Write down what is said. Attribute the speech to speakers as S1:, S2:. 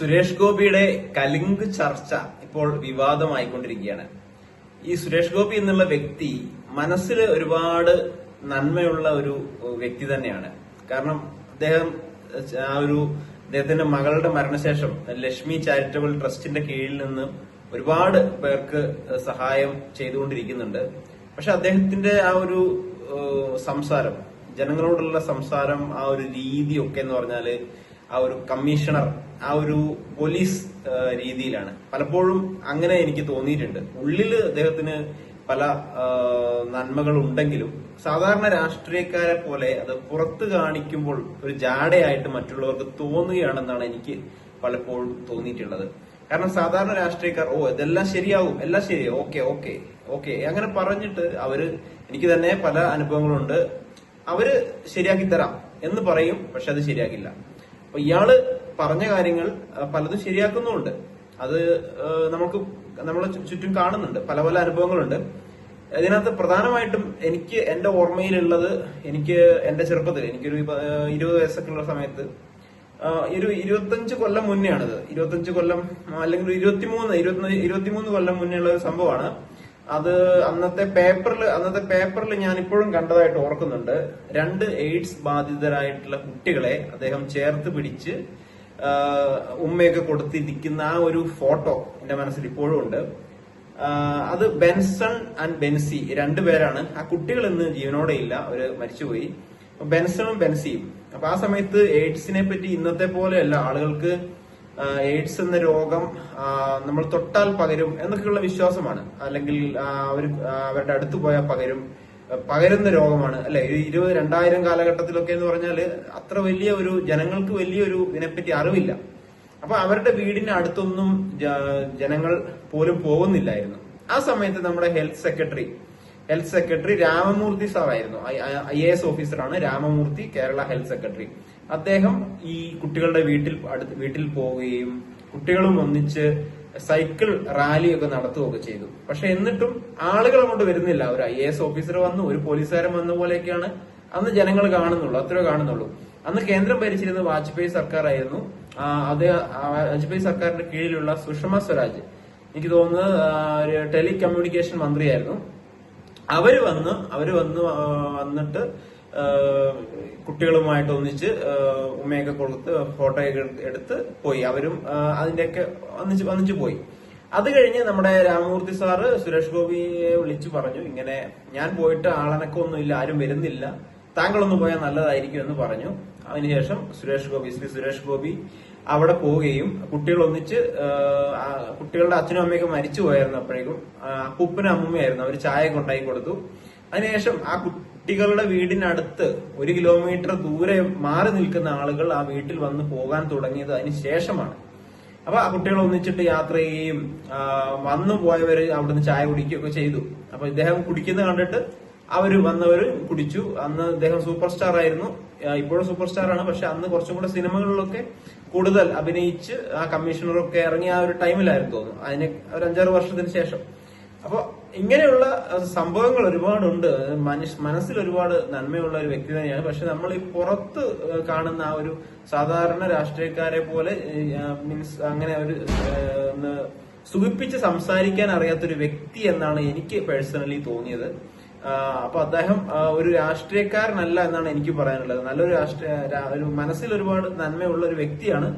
S1: സുരേഷ് ഗോപിയുടെ കലിങ്ക് ചർച്ച ഇപ്പോൾ വിവാദമായിക്കൊണ്ടിരിക്കുകയാണ്. ഈ സുരേഷ് ഗോപി എന്നുള്ള വ്യക്തി മനസ്സിൽ ഒരുപാട് നന്മയുള്ള ഒരു വ്യക്തി തന്നെയാണ്. കാരണം അദ്ദേഹം ആ ഒരു അദ്ദേഹത്തിന്റെ മകളുടെ മരണശേഷം ലക്ഷ്മി ചാരിറ്റബിൾ ട്രസ്റ്റിന്റെ കീഴിൽ നിന്ന് ഒരുപാട് പേർക്ക് സഹായം ചെയ്തുകൊണ്ടിരിക്കുന്നുണ്ട്. പക്ഷെ അദ്ദേഹത്തിന്റെ ആ ഒരു സംസാരം ജനങ്ങളോടുള്ള സംസാരം ആ ഒരു രീതിയൊക്കെ എന്ന് പറഞ്ഞാൽ ആ ഒരു കമ്മീഷണർ ആ ഒരു പോലീസ് രീതിയിലാണ്. പലപ്പോഴും അങ്ങനെ എനിക്ക് തോന്നിയിട്ടുണ്ട്. ഉള്ളിൽ അദ്ദേഹത്തിന് പല നന്മകൾ ഉണ്ടെങ്കിലും സാധാരണ രാഷ്ട്രീയക്കാരെ പോലെ അത് പുറത്ത് കാണിക്കുമ്പോൾ ഒരു ജാടയായിട്ട് മറ്റുള്ളവർക്ക് തോന്നുകയാണെന്നാണ് എനിക്ക് പലപ്പോഴും തോന്നിയിട്ടുള്ളത്. കാരണം സാധാരണ രാഷ്ട്രീയക്കാർ ഓ ഇതെല്ലാം ശരിയാവും എല്ലാം ശരിയാവും ഓക്കെ ഓക്കെ ഓക്കെ. അങ്ങനെ പറഞ്ഞിട്ട് അവർ എനിക്ക് തന്നെ പല അനുഭവങ്ങളുണ്ട്. അവർ ശരിയാക്കി തരാം എന്ന് പറയും പക്ഷെ അത് ശരിയാക്കില്ല. അപ്പൊ ഇയാൾ പറഞ്ഞ കാര്യങ്ങൾ പലതും ശരിയാക്കുന്നുമുണ്ട്. അത് നമുക്ക് നമ്മളെ ചുറ്റും കാണുന്നുണ്ട്. പല പല അനുഭവങ്ങളുണ്ട്. ഇതിനകത്ത് പ്രധാനമായിട്ടും എനിക്ക് എന്റെ ഓർമ്മയിലുള്ളത് എനിക്ക് എന്റെ ചെറുപ്പത്തിൽ എനിക്കൊരു ഇരുപത് വയസ്സൊക്കെ ഉള്ള സമയത്ത് ഒരു ഇരുപത്തഞ്ച് കൊല്ലം മുന്നെയാണിത്. ഇരുപത്തഞ്ച് കൊല്ലം അല്ലെങ്കിൽ ഇരുപത്തിമൂന്ന് ഇരുപത്തി ഇരുപത്തിമൂന്ന് കൊല്ലം മുന്നേ ഉള്ള ഒരു സംഭവമാണ്. അത് അന്നത്തെ പേപ്പറിൽ അന്നത്തെ പേപ്പറിൽ ഞാൻ ഇപ്പോഴും കണ്ടതായിട്ട് ഓർക്കുന്നുണ്ട്. രണ്ട് എയ്ഡ്സ് ബാധിതരായിട്ടുള്ള കുട്ടികളെ അദ്ദേഹം ചേർത്ത് പിടിച്ച് ഉമ്മയൊക്കെ കൊടുത്തിരിക്കുന്ന ആ ഒരു ഫോട്ടോ എന്റെ മനസ്സിൽ ഇപ്പോഴും ഉണ്ട്. അത് ബെൻസൺ ആൻഡ് ബെൻസി രണ്ടുപേരാണ് ആ കുട്ടികൾ ഇന്ന് ജീവനോടെ ഇല്ല. അവർ മരിച്ചുപോയി. ബെൻസണും ബെൻസിയും. അപ്പൊ ആ സമയത്ത് എയ്ഡ്സിനെ പറ്റി ഇന്നത്തെ പോലെയല്ല ആളുകൾക്ക് എയ്ഡ്സ് എന്ന രോഗം നമ്മൾ തൊട്ടാൽ പകരും എന്നൊക്കെയുള്ള വിശ്വാസമാണ്. അല്ലെങ്കിൽ അവർ അവരുടെ അടുത്ത് പോയാൽ പകരും പകരുന്ന രോഗമാണ്. അല്ലെ? ഇരുപത് രണ്ടായിരം കാലഘട്ടത്തിലൊക്കെ എന്ന് പറഞ്ഞാൽ അത്ര വലിയ ഒരു ജനങ്ങൾക്ക് വലിയൊരു ഇതിനെപ്പറ്റി അറിവില്ല. അപ്പൊ അവരുടെ വീടിന് അടുത്തൊന്നും ജനങ്ങൾ പോലും പോകുന്നില്ലായിരുന്നു. ആ സമയത്ത് നമ്മുടെ health secretary health secretary Ramamoorthy സാറായിരുന്നു. I A S ഓഫീസറാണ് രാമമൂർത്തി കേരള ഹെൽത്ത് സെക്രട്ടറി. അദ്ദേഹം ഈ കുട്ടികളുടെ വീട്ടിൽ അടുത്ത് വീട്ടിൽ പോവുകയും കുട്ടികളും ഒന്നിച്ച് സൈക്കിൾ റാലിയൊക്കെ നടത്തുകയൊക്കെ ചെയ്തു. പക്ഷെ എന്നിട്ടും ആളുകൾ അങ്ങോട്ട് വരുന്നില്ല. ഒരു ഐ എസ് ഓഫീസർ വന്നു ഒരു പോലീസുകാരൻ വന്ന പോലെയൊക്കെയാണ് അന്ന് ജനങ്ങൾ കാണുന്നുള്ളൂ അത്രയോ കാണുന്നുള്ളൂ. അന്ന് കേന്ദ്രം ഭരിച്ചിരുന്നത് വാജ്പേയി സർക്കാരായിരുന്നു. അത് വാജ്പേയി സർക്കാരിന്റെ കീഴിലുള്ള സുഷമ സ്വരാജ്. എനിക്ക് തോന്നുന്നത് ഒരു ടെലികമ്മ്യൂണിക്കേഷൻ മന്ത്രിയായിരുന്നു. അവർ വന്ന് അവർ വന്ന് വന്നിട്ട് കുട്ടികളുമായിട്ട് ഒന്നിച്ച് ഉമ്മയൊക്കെ കൊടുത്ത് ഫോട്ടോയൊക്കെ എടുത്ത് പോയി. അവരും അതിന്റെയൊക്കെ ഒന്നിച്ച് ഒന്നിച്ച് പോയി. അത് കഴിഞ്ഞ് നമ്മുടെ രാമമൂർത്തി സാറ് സുരേഷ് ഗോപിയെ വിളിച്ചു പറഞ്ഞു. ഇങ്ങനെ ഞാൻ പോയിട്ട് ആളനക്കൊന്നുമില്ല ആരും വരുന്നില്ല. താങ്കളൊന്ന് പോയാൽ നല്ലതായിരിക്കും എന്ന് പറഞ്ഞു. അതിനുശേഷം സുരേഷ് ഗോപി ശ്രീ സുരേഷ് ഗോപി അവിടെ പോവുകയും കുട്ടികൾ ഒന്നിച്ച് കുട്ടികളുടെ അച്ഛനും അമ്മയൊക്കെ മരിച്ചു പോയായിരുന്നു അപ്പോഴേക്കും. അപ്പൂപ്പനും അമ്മൂമ്മയായിരുന്നു അവർ ചായ കൊണ്ടായി കൊടുത്തു. അതിനുശേഷം ആ കുട്ടികളുടെ വീടിനടുത്ത് ഒരു കിലോമീറ്റർ ദൂരെ മാറി നിൽക്കുന്ന ആളുകൾ ആ വീട്ടിൽ വന്ന് പോകാൻ തുടങ്ങിയത് അതിന് ശേഷമാണ്. അപ്പൊ ആ കുട്ടികൾ ഒന്നിച്ചിട്ട് യാത്ര ചെയ്യുകയും വന്നു പോയവര് അവിടുന്ന് ചായ കുടിക്കുകയൊക്കെ ചെയ്തു. അപ്പൊ ഇദ്ദേഹം കുടിക്കുന്നത് കണ്ടിട്ട് അവർ വന്നവര് കുടിച്ചു. അന്ന് ഇദ്ദേഹം സൂപ്പർ സ്റ്റാർ ആയിരുന്നു ഇപ്പോഴും സൂപ്പർ സ്റ്റാർ ആണ്. പക്ഷെ അന്ന് കുറച്ചും കൂടെ സിനിമകളിലൊക്കെ കൂടുതൽ അഭിനയിച്ച് ആ കമ്മീഷണറൊക്കെ ഇറങ്ങിയ ആ ഒരു ടൈമിലായിരുന്നു തോന്നുന്നു. അതിന് ഒരു അഞ്ചാറ് വർഷത്തിന് ശേഷം. അപ്പൊ ഇങ്ങനെയുള്ള സംഭവങ്ങൾ ഒരുപാടുണ്ട്. മനുഷ്യ മനസ്സിൽ ഒരുപാട് നന്മയുള്ള ഒരു വ്യക്തി തന്നെയാണ്. പക്ഷെ നമ്മൾ ഈ പുറത്ത് കാണുന്ന ആ ഒരു സാധാരണ രാഷ്ട്രീയക്കാരെ പോലെ മീൻസ് അങ്ങനെ ഒരു സുഖിപ്പിച്ച് സംസാരിക്കാൻ അറിയാത്തൊരു വ്യക്തി എന്നാണ് എനിക്ക് പേഴ്സണലി തോന്നിയത്. അപ്പൊ അദ്ദേഹം ഒരു രാഷ്ട്രീയക്കാരനല്ല എന്നാണ് എനിക്ക് പറയാനുള്ളത്. നല്ലൊരു രാഷ്ട്രീയ ഒരു മനസ്സിൽ ഒരുപാട് നന്മയുള്ള ഒരു വ്യക്തിയാണ്.